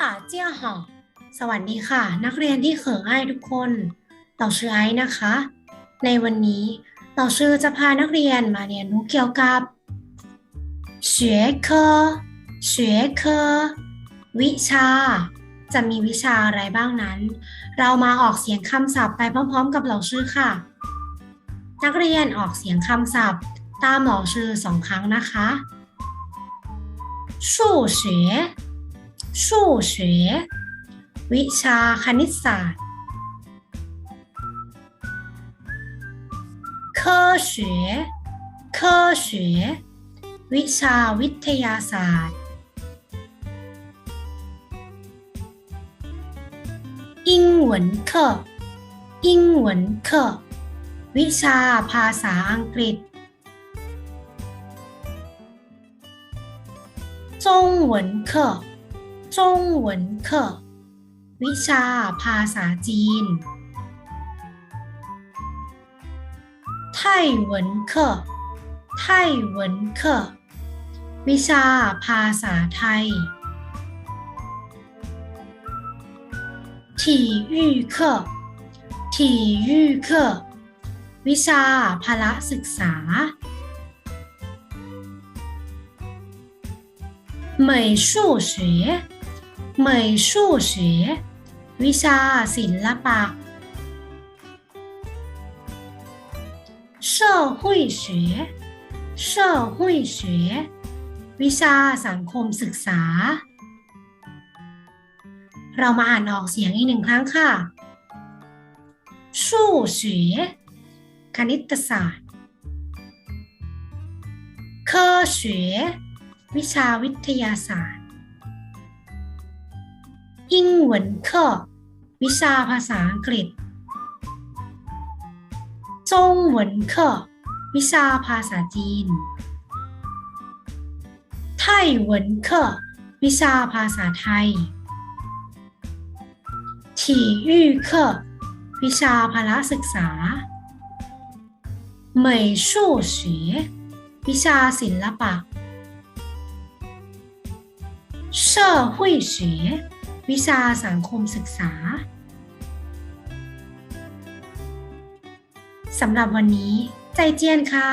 ตาเจี้ยห่อสวัสดีค่ะ นักเรียนที่เขิงไอทุกคนเต่าชื่อไอนะคะ ในวันนี้เต่าชื่อจะพานักเรียนมาเรียนรู้เกี่ยวกับเฉวเอเฉวเคอวิชา จะมีวิชาอะไรบ้างนั้น เรามาออกเสียงคำศัพท์ไปพร้อมๆ กับเหล่าชื่อค่ะ นักเรียนออกเสียงคำศัพท์ ตามเหล่าชื่อสองครั้งนะคะ สูเฉ 学数学วิชาคณิตศาสตร์科学科学วิชาวิทยาศาสตร์英文课英文课วิชาภาษาอังกฤษ中文课 中文课วิชาภาษาจีนไต้หวัน课ไต้หวัน课วิชาภาษาไทย体育课体育课วิชาพละศึกษา美术学 美术学วิชาศิลปะ社会学社会学วิชาสังคมศึกษา เรามาอ่านออกเสียงอีกหนึ่งครั้งค่ะ数学คณิตศาสตร์科学วิชาวิทยาศาสตร์ ์ 英文课วิชาภาษาอังกฤษ中文课วิชาภาษาจีนไต้หวัน课วิชาภาษาไทย体育课วิชาพละศึกษา美术学วิชาศิลปะ社会学 วิชาสังคมศึกษาสำหรับวันนี้ ใจเจียนค่ะ